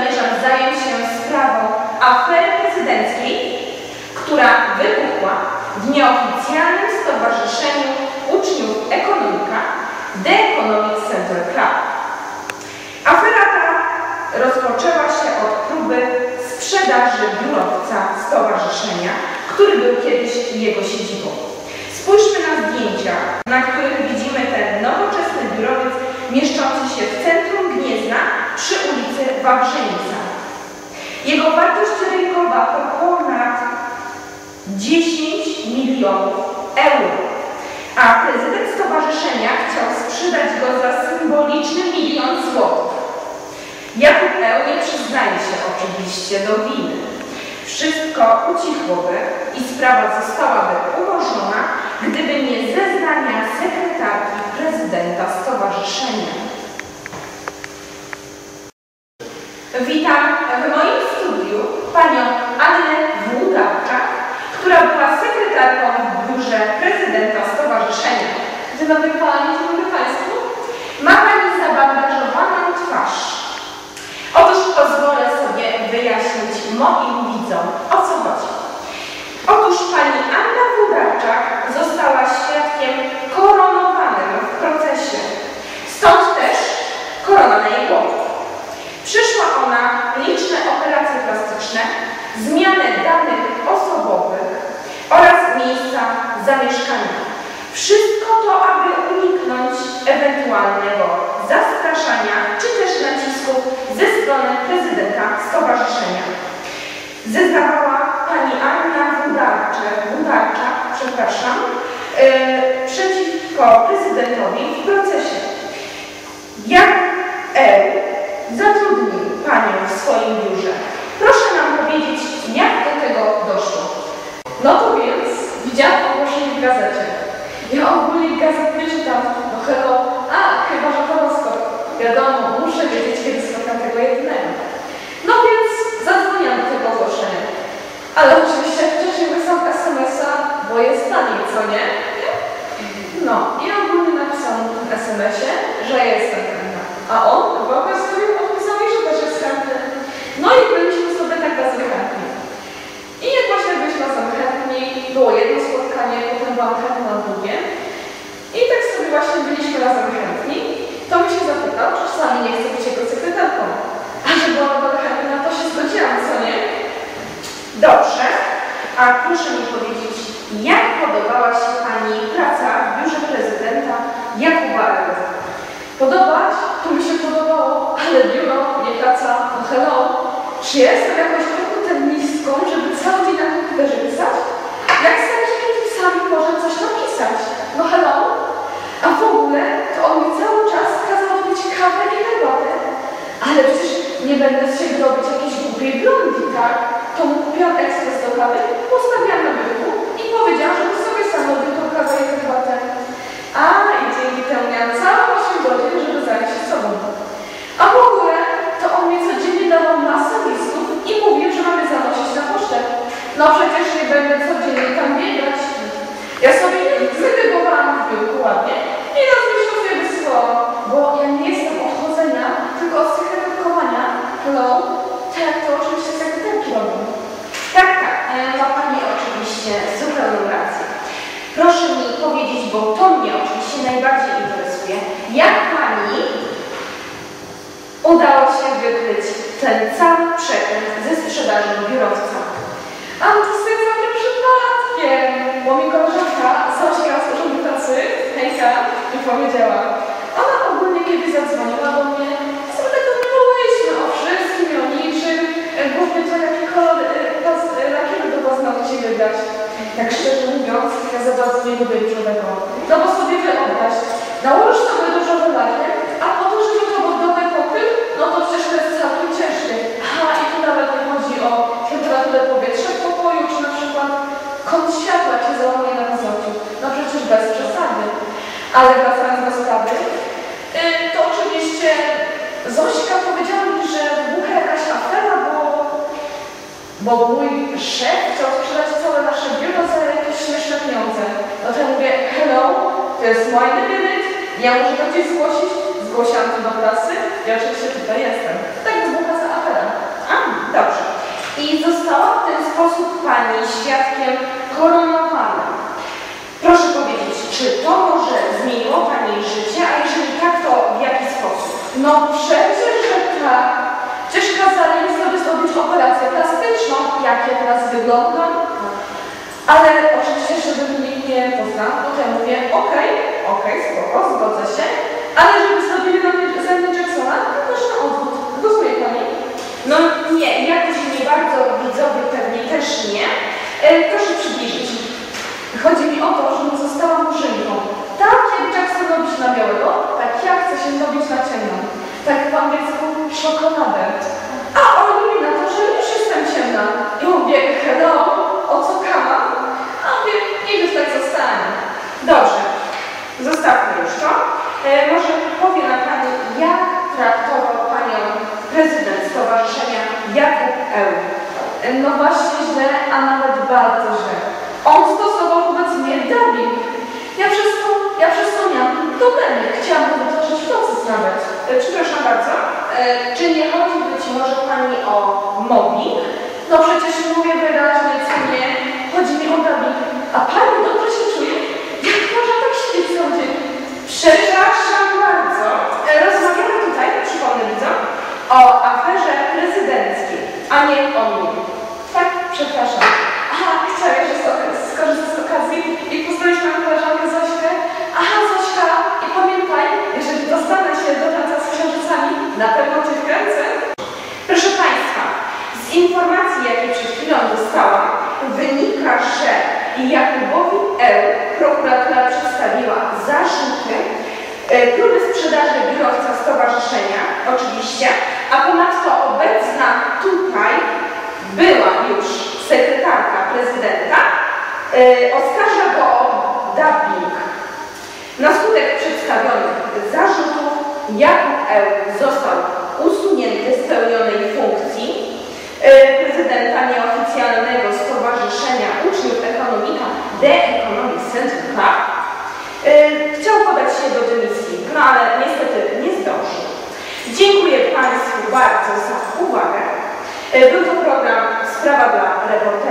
Zamierzam zająć się sprawą afery prezydenckiej, która wybuchła w nieoficjalnym stowarzyszeniu uczniów ekonomika The Economic Center Club. Afera ta rozpoczęła się od próby sprzedaży biurowca stowarzyszenia, który był kiedyś jego siedzibą. Spójrzmy na zdjęcia, na których widzimy ten nowoczesny biurowiec mieszczący się w centrum Gniezna przy ulicy Wawrzeńca. Jego wartość rynkowa to ponad 10 milionów euro, a prezydent stowarzyszenia chciał sprzedać go za symboliczny milion złotych. Jakub Eł nie przyznaje się oczywiście do winy. Wszystko ucichłoby i sprawa zostałaby umorzona, gdyby nie zeznania sekretarki prezydenta stowarzyszenia. Witam panią Annę Włódawczak, która była sekretarką w biurze prezydenta stowarzyszenia. Dzień dobry Pani, dzień dobry Państwu. Ma pani zabandażowaną twarz. Otóż pozwolę sobie wyjaśnić moim widzom, o co chodzi. Otóż pani Anna Wódarczak została świadkiem koronowanym w procesie. Stąd też korona na jej głowie. Przyszła ona plastyczne, zmianę danych osobowych oraz miejsca zamieszkania. Wszystko to, aby uniknąć ewentualnego zastraszania czy też nacisków ze strony prezydenta stowarzyszenia. Zeznawała pani Anna Wudarczak przepraszam, yy, przeciwko prezydentowi w procesie. Jak Eł zatrudnił panią w swoim biurze? Jak do tego doszło. No to więc widziałam ogłoszenie w gazecie. Ja ogólnie gazet nie czytam, no hello, a chyba, że horoskop. Wiadomo, muszę wiedzieć, kiedy spotkam tego jednego. No więc zadzwoniłam do tego ogłoszenia. Ale oczywiście wcześniej wysłałam SMS-a, bo jest taniej, co nie? No i ogólnie napisałam w tym SMS-ie, że jestem chętna. A on chyba sobie odpisał mi, że też jest chętny. No i byliśmy sobie tak razem chętni. I jak właśnie byliśmy razem chętni, było jedno spotkanie, potem byłam chętna na drugie. I tak sobie właśnie byliśmy razem chętni, to mi się zapytał, czy czasami nie chce być jego sekretarką. A że byłam bardzo chętna, to się zgodziłam, co nie? Dobrze, a proszę mi powiedzieć, jak podobała się Pani praca w biurze prezydenta Jakuba Ewy? Podobać? To mi się podobało, ale biuro, nie praca, no hello. Czy ja nie będę z siebie robić jakiejś głupiej blondi, tak? Mu kupiłam ekspres do kawy, postawiłam na biurku i powiedziałam, żeby sobie sam robił tą kawę i herbatę. A i dzięki temu miałam całe 8 godzin, żeby zająć się sobą. A w ogóle to on mi codziennie dawał masę listów i mówił, że mamy zanosić na pocztę. No przecież nie będę codziennie tam biegać. Ja sobie zredygowałam w biurku ładnie i raz myślę sobie wysyłałam, bo ja nie jestem od chodzenia, tylko od sekretarkowania. Hello? Tak, to oczywiście sekretarki robią. Tak, tak, e, ma Pani oczywiście zupełną rację. Proszę mi powiedzieć, bo to mnie oczywiście najbardziej interesuje, jak Pani udało się wykryć ten cały przekręt ze sprzedażą biurowca? A to stwierdzam przypadkiem, bo mi koleżanka Zośka z Urzędu Pracy, hejka, mi powiedziała. Ona ogólnie kiedyś zadzwoniła do mnie, sobie tak rozmawialiśmy o wszystkim o niczym, e, to jakie kolory, e, pas- e, lakiery do paznokci wybrać. Tak szczerze mówiąc, ja za bardzo nie lubię. No bo sobie wyobraź, nałożysz sobie różowy lakier, a po to, żeby to był dobry pokrył, no to przecież to jest całkiem ciężkie. A i tu nawet nie chodzi o temperaturę powietrza w pokoju, czy na przykład kąt światła cię załamuje na wzroku. No przecież bez przesady. Ale wracając do sprawy, yy, to oczywiście Zośka powiedziała mi, że wybucha jakaś afera, bo, bo mój szef chciał sprzedać całe nasze biuro za jakieś śmieszne pieniądze. No to ja mówię, hello, to jest moje minute, ja muszę to gdzieś zgłosić. Zgłosiłam to do prasy, Ja oczywiście tutaj jestem. Tak wybucha za afera. A, dobrze. I została w ten sposób Pani świadkiem koronowanym. Proszę powiedzieć, czy to może zmieniło Pani życie, a jeżeli tak, to w jaki sposób? No przecież, że tak. Przecież kazali mi sobie zrobić operację plastyczną, jak ja teraz wyglądam. Ale oczywiście, żeby mnie nie poznał, to ja mówię, okej, okej, spoko, zgodzę się. Ale żeby zrobili na mnie ze mnie Jacksona, to też na odwrót. Głosuje Pani? No nie, jakoś nie bardzo, widzowie pewnie też nie. E, proszę przybliżyć. Chodzi mi o to, żebym została murzynką. Tak jak Jackson robi na białego, tak ja chcę się robić na ciemno. Tak po angielsku czekoladę. A oni mi na to, że już jestem ciemna. I mówię, hello, o co kama? A mówię, niech już tak zostanie. Dobrze, zostawmy już to. E, może powie nam Pani, jak traktował Panią prezydent Stowarzyszenia Jakub Eł? No właśnie źle, a nawet bardzo źle. On stosował wobec mnie dubbing. Ja przez to, ja przez to miałam. Chciałam to wytworzyć nocy nawet. Przepraszam bardzo, e, czy nie chodzi być może Pani o mobbing? No przecież mówię wyraźnie, co nie. Chodzi mi o dubbing. A pani dobrze się czuje? Jak można tak siedzieć cały dzień? Przepraszam bardzo. E, Rozmawiamy tutaj, przypomnę widzom, o aferze prezydenckiej, a nie o mnie. Tak, przepraszam. Aha, chciałam jeszcze sk- skorzystać z okazji i moją koleżankę Zośkę. Aha, Zośka, i pamiętaj, jeżeli dostanę się do taca z księżycami, na pewno cię wkręcę. Proszę Państwa, z informacji, jakie przed chwilą dostałam, wynika, że Jakubowi L. prokuratura przedstawiła zarzuty e, próby sprzedaży biurowca stowarzyszenia, oczywiście, a ponadto obecna tutaj była już sekretarka prezydenta, e, oskarża go o dubbing. Na skutek przedstawionych zarzutów Jakub Eł został usunięty z pełnionej funkcji e, prezydenta nieoficjalnego Stowarzyszenia Uczniów Ekonomika The Economic Center Club. E, Chciał podać się do dymisji, no ale niestety nie zdążył. Dziękuję Państwu bardzo za uwagę. E, Był to program Sprawa dla reporterki.